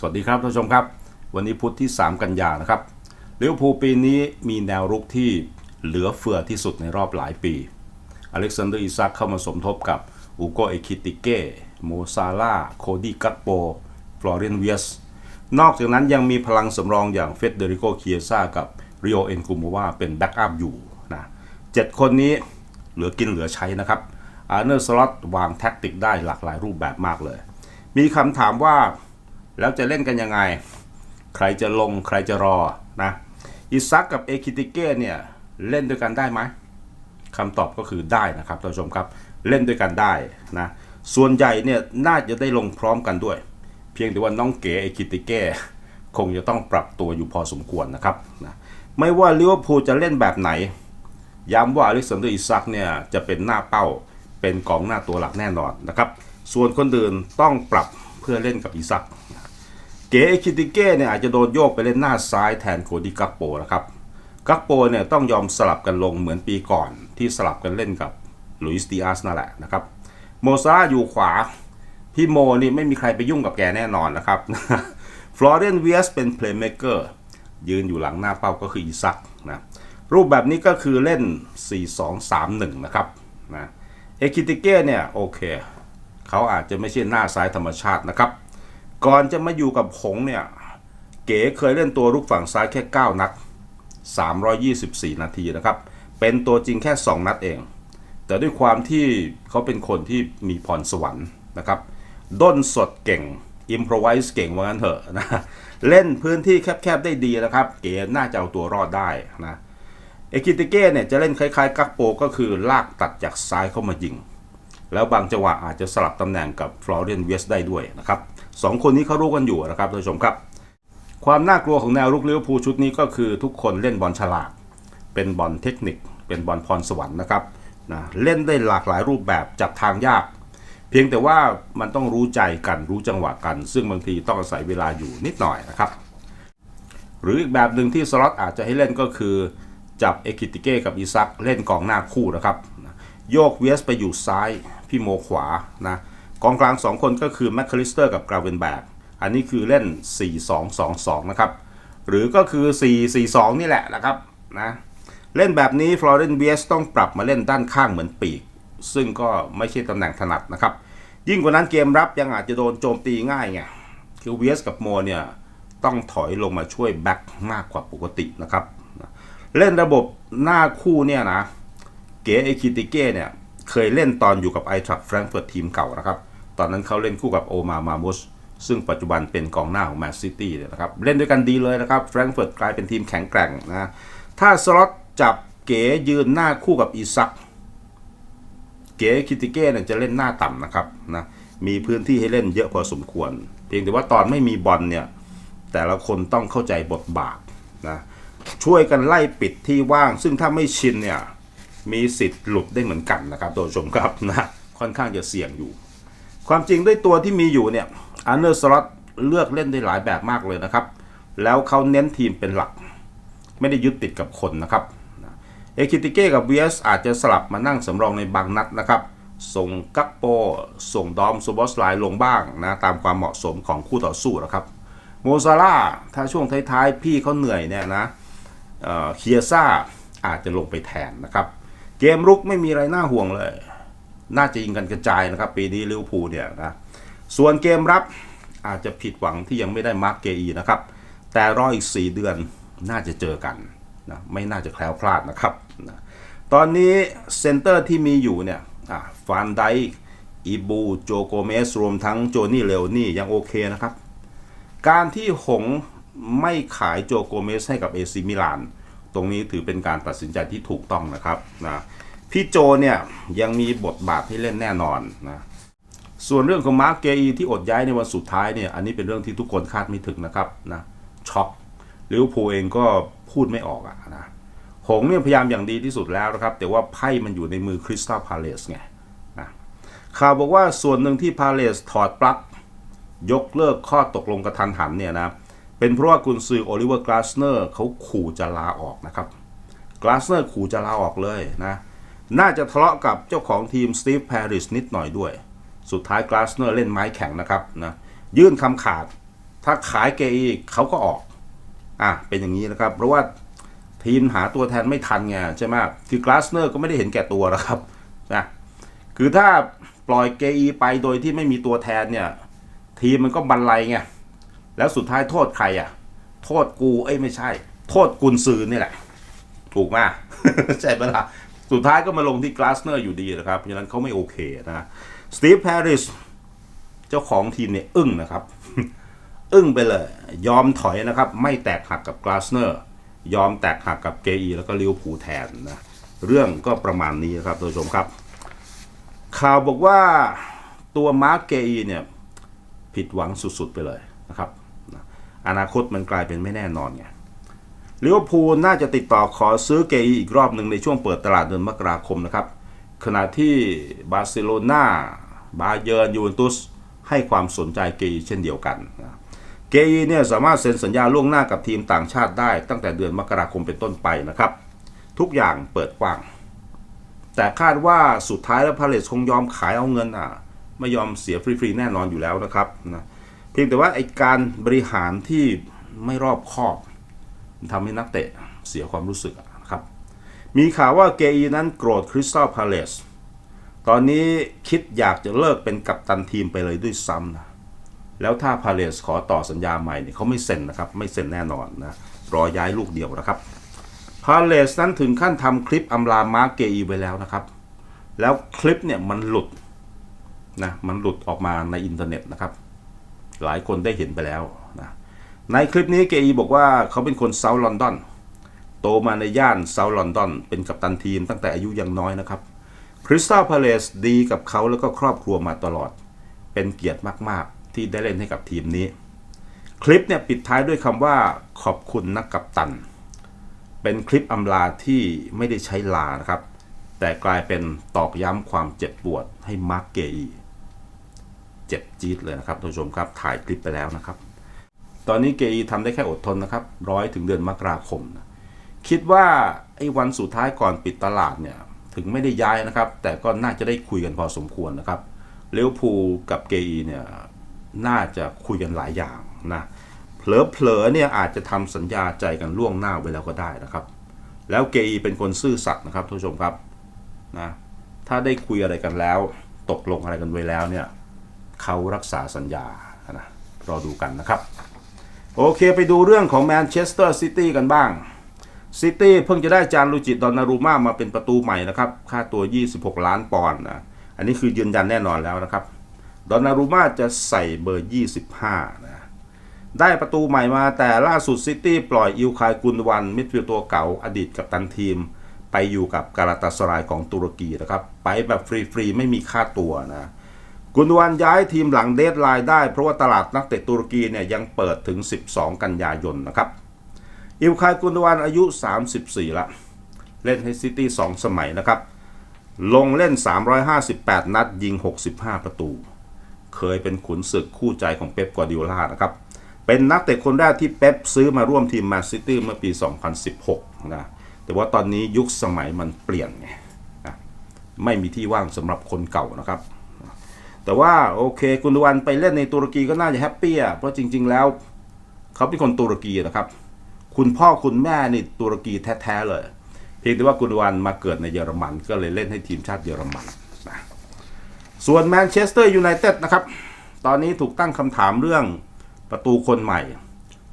สวัสดีครับท่านผู้ชมครับ วันนี้พุธที่ 3 กันยานะครับเลิเวอร์พูปีนี้มีแนวรุกที่เหลือเฟือที่สุดในรอบหลายปี อเล็กซานเดอร์อิซักเข้ามาสมทบกับอูโกเอคิติเก้โมซาลาโคดีกัตโปฟลอเรนเวียสนอกจากนั้นยังมีพลังสำรองอย่างเฟเดริโกเคียซากับริโอเอนกูโมวาเป็นแบ็กอัพอยู่นะเจ็ดคนนี้เหลือกินเหลือใช้นะครับอาร์เนอร์สล็อตวางแท็กติกได้หลากหลายรูปแบบมากเลย มีคำถามว่า แล้วจะเล่นกันยังไง ใครจะลงใครจะรอนะอิซักกับเอคิติเก้เนี่ยเล่นด้วยกันได้ไหมคำตอบก็คือได้นะครับท่านผู้ชมครับเล่นด้วยกันได้นะส่วนใหญ่เนี่ยน่าจะได้ลงพร้อมกันด้วย เพียงแต่ว่าน้องเก๋เอคิติเก้คงจะต้องปรับตัวอยู่พอสมควรนะครับนะไม่ว่าลิเวอร์พูลจะเล่นแบบไหน ย้ำว่าอเล็กซานเดอร์อิซักเนี่ยจะเป็นหน้าเป้าเป็นกองหน้าตัวหลักแน่นอนนะครับ ส่วนคนอื่นต้องปรับเพื่อเล่นกับอิซัก เก๋คิติเก้เนี่ยอาจจะโดนโยกไปเล่นหน้าซ้ายแทนโคดิกักโปนะครับกักโปเนี่ยต้องยอมสลับกันลงเหมือนปีก่อนที่สลับกันเล่นกับลุยส์ดิอาสนั่นแหละนะครับโมซาอยู่ขวา พี่โมนี่ไม่มีใครไปยุ่งกับแกแน่นอนนะครับฟลอเรนเวียสเป็นเพลย์เม k เกอร์ยืนอยู่หลังหน้าเป้าก็คืออิซักนะรูปแบบนี้ก็คือเล่น 4-2-3-1 นะครับนะเอคิติเก้เนี่ยโอเค เขาอาจจะไม่ใช่หน้าซ้ายธรรมชาตินะครับ ก่อนจะมาอยู่กับหงเนี่ย เก๋เคยเล่นตัวรุกฝั่งซ้ายแค่ 9 นัด 324 นาทีนะครับ เป็นตัวจริงแค่ 2 นัดเอง แต่ด้วยความที่เขาเป็นคนที่มีพรสวรรค์นะครับด้นสดเก่งอิมพรไวส์เก่งว่างั้นเถอะนะเล่นพื้นที่แคบๆได้ดีนะครับ เก๋น่าจะเอาตัวรอดได้นะเอคิติเก้เนี่ยจะเล่นคล้ายๆกักโปก็คือลากตัดจากซ้ายเข้ามายิง แล้วบางจังหวะอาจจะสลับตำแหน่งกับฟลอเรนเวสได้ด้วยนะครับ สองคนนี้เขารู้กันอยู่นะครับท่านผู้ชมครับ ความน่ากลัวของแนวรุกเลิเวอร์พูชุดนี้ก็คือทุกคนเล่นบอลฉลาด เป็นบอลเทคนิค เป็นบอลพรสวรรค์นะครับนะเล่นได้หลากหลายรูปแบบจับทางยาก เพียงแต่ว่ามันต้องรู้ใจกันรู้จังหวะกัน ซึ่งบางทีต้องอาศัยเวลาอยู่นิดหน่อยนะครับหรืออีกแบบหนึ่งที่สล็อตอาจจะให้เล่นก็คือ จับเอคิติเก้กับอีซักเล่นกองหน้าคู่นะครับโยกเวสไปอยู่ซ้าย พี่โมขวานะ กองกลาง 2 คนก็คือแมคคาลิสเตอร์กับกราเวนแบกอันนี้คือเล่น 4-2-2-2 นะครับ หรือก็คือ 4-4-2 นี่แหละนะครับนะเล่นแบบนี้ฟลอเรนเวสต้องปรับมาเล่นด้านข้างเหมือนปีก ซึ่งก็ไม่ใช่ตำแหน่งถนัดนะครับ ยิ่งกว่านั้นเกมรับยังอาจจะโดนโจมตีง่ายไงคือเวสกับโมเนี่ยต้องถอยลงมาช่วยแบ็คมากกว่าปกตินะครับ เล่นระบบหน้าคู่เนี่ยนะ เก๋เอคิติเก้เนี่ยเคยเล่นตอนอยู่กับไอทรัคแฟรงก์เฟิร์ตทีมเก่านะครับ ตอนนั้นเขาเล่นคู่กับโอมามามุสซึ่งปัจจุบันเป็นกองหน้าของแมนซิตี้เนี่ยนะครับ เล่นด้วยกันดีเลยนะครับแฟรงก์เฟิร์ตกลายเป็นทีมแข็งแกร่งนะถ้าสล็อตจับเก๋ยืนหน้าคู่กับอีซัก เก๋คิติเก้เนี่ยจะเล่นหน้าต่ำนะครับนะมีพื้นที่ให้เล่นเยอะพอสมควร เพียงแต่ว่าตอนไม่มีบอลเนี่ยแต่ละคนต้องเข้าใจบทบาทนะช่วยกันไล่ปิดที่ว่าง ซึ่งถ้าไม่ชินเนี่ยมีสิทธิ์หลุดได้เหมือนกันนะครับโดยชมครับนะค่อนข้างจะเสี่ยงอยู่ ความจริงด้วยตัวที่มีอยู่เนี่ยอันเนอร์สล็อตเลือกเล่นได้หลายแบบมากเลยนะครับ แล้วเขาเน้นทีมเป็นหลัก ไม่ได้ยึดติดกับคนนะครับเอคิติเก้กับเวสอาจจะสลับมานั่งสำรองในบางนัดนะครับ ส่งกักโป ส่งดอมซูบอสไลน์ลงบ้างนะตามความเหมาะสมของคู่ต่อสู้นะครับ โมซาร่าถ้าช่วงท้ายๆ พี่เขาเหนื่อยเนี่ยนะเอ่อเคียซ่าอาจจะลงไปแทนนะครับ เกมรุกไม่มีอะไรน่าห่วงเลย น่าจะยิงกันกระจายนะครับ ปีนี้ลิเวอร์พูลเนี่ยนะส่วนเกมรับอาจจะผิดหวังที่ยังไม่ได้มาร์กเกอีนะครับ แต่รออีก 4 เดือนน่าจะเจอกันนะไม่น่าจะแคล้วคลาดนะครับนะตอนนี้เซนเตอร์ที่มีอยู่เนี่ยฟานไดอีบูโจโกเมสรวมทั้งโจนี่เลวนี่ยังโอเคนะครับ การที่หงไม่ขายโจโกเมสให้กับเอซิมิลาน ตรงนี้ถือเป็นการตัดสินใจที่ถูกต้องนะครับนะ พี่โจเนี่ยยังมีบทบาทให้เล่นแน่นอนนะส่วนเรื่องของมาร์กเกอีที่อดย้ายในวันสุดท้ายเนี่ยอันนี้เป็นเรื่องที่ทุกคนคาดไม่ถึงนะครับนะช็อกลิเวอร์พูลเองก็พูดไม่ออกอะนะหงเนี่ยพยายามอย่างดีที่สุดแล้วนะครับ แต่ว่าไพ่มันอยู่ในมือคริสตัลพาเลสไงนะข่าวบอกว่าส่วนหนึ่งที่พาเลสถอดปลั๊กยกเลิกข้อตกลงกระทันหันเนี่ยนะเป็นเพราะว่ากุนซือโอลิเวอร์กลาสเนอร์เขาขู่จะลาออกนะครับกลาสเนอร์ขู่จะลาออกเลยนะ น่าจะทะเลาะกับเจ้าของทีมสตีฟแพริสนิดหน่อยด้วย สุดท้ายกลาสเนอร์เล่นไม้แข็งนะครับนะยื่นคำขาด ถ้าขายเกอีเขาก็ออกอะเป็นอย่างนี้นะครับ เพราะว่าทีมหาตัวแทนไม่ทันไงใช่ไหมคือกลาสเนอร์ก็ไม่ได้เห็นแก่ตัวนะครับนะคือถ้าปล่อยเกอีไปโดยที่ไม่มีตัวแทนเนี่ย ทีมมันก็บันไลไงแล้วสุดท้ายโทษใครอะ โทษกูเอ้ยไม่ใช่ โทษกุนซือนี่แหละ ถูกไหมใช่ไหมล่ะ สุดท้ายก็มาลงที่กลาสเนอร์อยู่ดีนะครับเพราะฉะนั้นเขาไม่โอเคนะสตีฟแฮร์ริสเจ้าของทีมเนี่ยอึ้งนะครับ อึ้งไปเลย ยอมถอยนะครับ ไม่แตกหักกับกลาสเนอร์ยอมแตกหักกับเกอีแล้วก็ลิวอร์พูแทนนะเรื่องก็ประมาณนี้นะครับท่านผู้ชมครับ ข่าวบอกว่าตัวมาร์กเกอีเนี่ยผิดหวังสุดๆไปเลยนะครับ อนาคตมันกลายเป็นไม่แน่นอนไง ลิเวอร์พูลน่าจะติดต่อขอซื้อเกอีอีกรอบหนึ่งในช่วงเปิดตลาดเดือนมกราคมนะครับ ขณะที่บาร์เซโลนาบาเยิร์นยูเวนตุสให้ความสนใจเกอีเช่นเดียวกัน เกอีเนี่ยสามารถเซ็นสัญญาล่วงหน้ากับทีมต่างชาติได้ตั้งแต่เดือนมกราคมเป็นต้นไปนะครับ ทุกอย่างเปิดกว้าง แต่คาดว่าสุดท้ายแล้วพาเลสคงยอมขายเอาเงินอะไม่ยอมเสียฟรีๆแน่นอนอยู่แล้วนะครับนะเพียงแต่ว่าไอการบริหารที่ไม่รอบคอบ ทำให้นักเตะเสียความรู้สึกนะครับ มีข่าวว่าเกอีนั้นโกรธคริสตัลพาเลสตอนนี้คิดอยากจะเลิกเป็นกัปตันทีมไปเลยด้วยซ้ำนะแล้วถ้าพาเลสขอต่อสัญญาใหม่เนี่ยเขาไม่เซ็นนะครับ ไม่เซ็นแน่นอนนะรอย้ายลูกเดียวนะครับพาเลสนั้นถึงขั้นทำคลิปอำลามาร์กเกอีไว้แล้วนะครับ แล้วคลิปเนี่ยมันหลุดนะมันหลุดออกมาในอินเทอร์เน็ตนะครับ หลายคนได้เห็นไปแล้ว ในคลิปนี้เกอีบอกว่าเขาเป็นคนเซาท์ลอนดอน โตมาในย่านเซาท์ลอนดอน เป็นกัปตันทีมตั้งแต่อายุยังน้อยนะครับคริสตัลพาเลสดีกับเขาแล้วก็ครอบครัวมาตลอด เป็นเกียรติมากๆ ที่ได้เล่นให้กับทีมนี้ คลิปเนี่ยปิดท้ายด้วยคำว่าขอบคุณนักกัปตัน เป็นคลิปอำลาที่ไม่ได้ใช้ลานะครับ แต่กลายเป็นตอกย้ำความเจ็บปวดให้มาร์กเกอี เจ็บจี๊ดเลยนะครับท่านผู้ชมครับถ่ายคลิปไปแล้วนะครับ ตอนนี้เกอีทำได้แค่อดทนนะครับร้อยถึงเดือนมกราคมนะคิดว่าไอ้วันสุดท้ายก่อนปิดตลาดเนี่ยถึงไม่ได้ย้ายนะครับ แต่ก็น่าจะได้คุยกันพอสมควรนะครับเลี้ยวภูกับเกอีเนี่ยน่าจะคุยกันหลายอย่างนะเผลอๆเนี่ยอาจจะทำสัญญาใจกันล่วงหน้าไว้แล้วก็ได้นะครับ แล้วเกอีเป็นคนซื่อสัตย์นะครับท่านผู้ชมครับนะถ้าได้คุยอะไรกันแล้ว ตกลงอะไรกันไว้แล้วเนี่ยเขารักษาสัญญานะรอดูกันนะครับ โอเคไปดูเรื่องของแมนเชสเตอร์ซิตี้กันบ้าง ซิตี้เพิ่งจะได้จานลูจิตดอนนารูมามาเป็นประตูใหม่นะครับ ค่าตัว 26 ล้านปอนด์นะ อันนี้คือยืนยันแน่นอนแล้วนะครับ ดอนนารูมาจะใส่เบอร์ 25 นะ ได้ประตูใหม่มาแต่ล่าสุดซิตี้ปล่อยอิลคายกุนวัน มิดฟิลด์ตัวเก่าอดีตกับตันทีม ไปอยู่กับกาลาตาสรายของตุรกีนะครับ ไปแบบฟรีๆไม่มีค่าตัวนะ กุนวันย้ายทีมหลังเดดไลน์ได้ เพราะว่าตลาดนักเตะตุรกีเนี่ยยังเปิดถึง 12 กันยายนนะครับอิลคายกุนวันอายุ 34 ละ เล่นให้ซิตี้ 2 สมัยนะครับ ลงเล่น 358 นัด ยิง 65 ประตู เคยเป็นขุนศึกคู่ใจของเป๊ปกวาดิโอลานะครับ เป็นนักเตะคนแรกที่เป๊ปซื้อมาร่วมทีมแมนซิตี้เมื่อปี 2016 นะ แต่ว่าตอนนี้ยุคสมัยมันเปลี่ยนไงนะไม่มีที่ว่างสำหรับคนเก่านะครับ แต่ว่าโอเคกุนวันไปเล่นในตุรกีก็น่าจะแฮปปี้อะเพราะจริง ๆ แล้วเขาเป็นคนตุรกีนะครับ คุณพ่อคุณแม่นี่ตุรกีแท้ๆเลย เพียงแต่ว่ากุนวันมาเกิดในเยอรมัน ก็เลยเล่นให้ทีมชาติเยอรมันนะส่วนแมนเชสเตอร์ยูไนเต็ดนะครับ ตอนนี้ถูกตั้งคำถามเรื่องประตูคนใหม่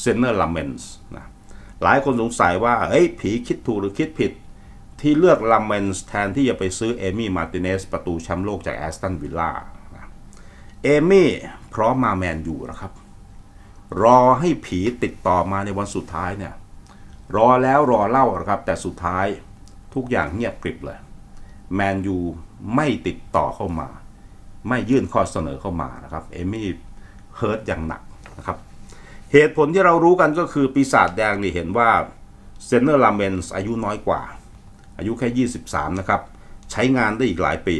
เซนเนอร์ลาเมนส์นะหลายคนสงสัยว่าเอ้ยผีคิดถูกหรือคิดผิด ที่เลือกลาเมนส์แทนที่จะไปซื้อเอมี่มาร์ติเนสประตูแชมป์โลกจากแอสตันวิลล่า เอมี่พร้อมมาแมนยูนะครับ รอให้ผีติดต่อมาในวันสุดท้ายเนี่ย รอแล้วรอเล่านะครับ แต่สุดท้ายทุกอย่างเงียบกริบเลย แมนยูไม่ติดต่อเข้ามา ไม่ยื่นข้อเสนอเข้ามานะครับ เอมี่เฮิร์ตอย่างหนักนะครับ เหตุผลที่เรารู้กันก็คือปีศาจแดงนี่เห็นว่าเซนเนอร์ลาเมนส์อายุน้อยกว่า อายุแค่ 23 นะครับ ใช้งานได้อีกหลายปี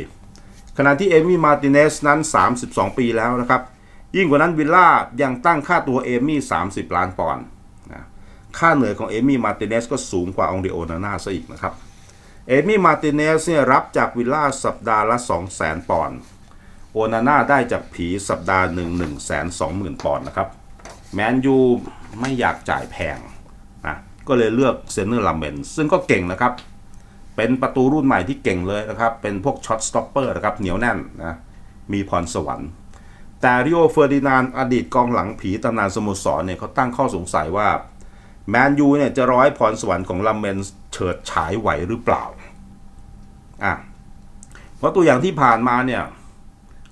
ขณะที่เอมี่มาติเนสนั้น 32 ปีแล้วนะครับ ยิ่งกว่านั้นวิลล่ายังตั้งค่าตัวเอมี่ 30 ล้านปอนด์นะค่าเหนื่อยของเอมี่มาติเนสก็สูงกว่าองเดโอนาน่าซะอีกนะครับ เอมี่มาติเนสเนี่ยรับจากวิลล่าสัปดาห์ละ 200,000 ปอนด์โอนาน่าได้จากผีสัปดาห์หนึ่ง1 2 0 0 0 0 ปอนด์นะครับแมนยูไม่อยากจ่ายแพงนะก็เลยเลือกเซนเนอร์ลัมเบนซึ่งก็เก่งนะครับ เป็นประตูรุ่นใหม่ที่เก่งเลยนะครับ เป็นพวกช็อตสต็อปเปอร์นะครับ เหนียวแน่นนะ มีพรสวรรค์แต่ริโอเฟอร์ดินานด์อดีตกองหลังผีตำนานสโมสรเนี่ยเขาตั้งข้อสงสัยว่า แมนยูเนี่ยจะร้อยพรสวรรค์ของลัมเบนเฉิดฉายไหวหรือเปล่าอะเพราะตัวอย่างที่ผ่านมาเนี่ย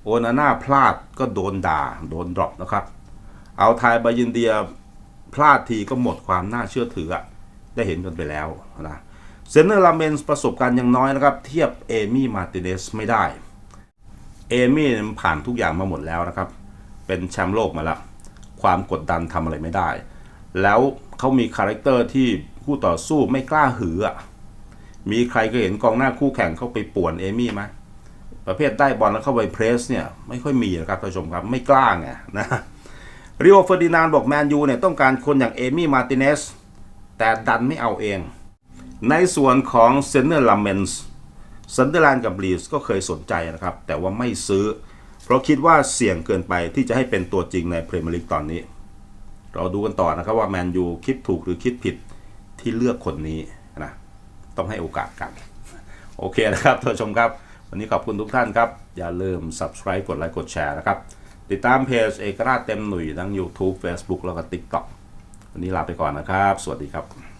โอนาน่าพลาดก็โดนด่า โดนดรอปนะครับ เอาไทยบายินเดียพลาดทีก็หมดความน่าเชื่อถืออะได้เห็นกันไปแล้วนะ เซนเนอร์ลาเมนประสบการณ์ยังน้อยนะครับ เทียบเอมี่มาร์ติเนสไม่ได้ เอมี่ผ่านทุกอย่างมาหมดแล้วนะครับ เป็นแชมป์โลกมาแล้ว ความกดดันทำอะไรไม่ได้ แล้วเขามีคาแรคเตอร์ที่คู่ต่อสู้ไม่กล้าหือมีใครก็เห็นกองหน้าคู่แข่งเข้าไปป่วนเอมี่ไหมประเภทได้บอลแล้วเข้าไปเพรสเนี่ยไม่ค่อยมีนะครับท่านผู้ชมครับไม่กล้าไงนะริโอเฟอร์ดินานบอกแมนยูเนี่ยต้องการคนอย่างเอมี่มาร์ติเนสแต่ดันไม่เอาเอง ในส่วนของเซนเนอร์ลาเมนส์ซันเดอร์แลนด์กับลีสก็เคยสนใจนะครับ แต่ว่าไม่ซื้อ เพราะคิดว่าเสี่ยงเกินไปที่จะให้เป็นตัวจริงในพรีเมียร์ลีกตอนนี้ เราดูกันต่อนะครับว่าแมนยูคิดถูกหรือคิดผิดที่เลือกคนนี้นะต้องให้โอกาสกัน โอเคนะครับท่านผู้ชมครับ วันนี้ขอบคุณทุกท่านครับ อย่าลืม subscribe กดไลค์กดแชร์นะครับ ติดตามเพจเอกราชเต็มหนุ่ยทั้ง YouTube Facebook แล้วก็ TikTok วันนี้ลาไปก่อนนะครับ สวัสดีครับ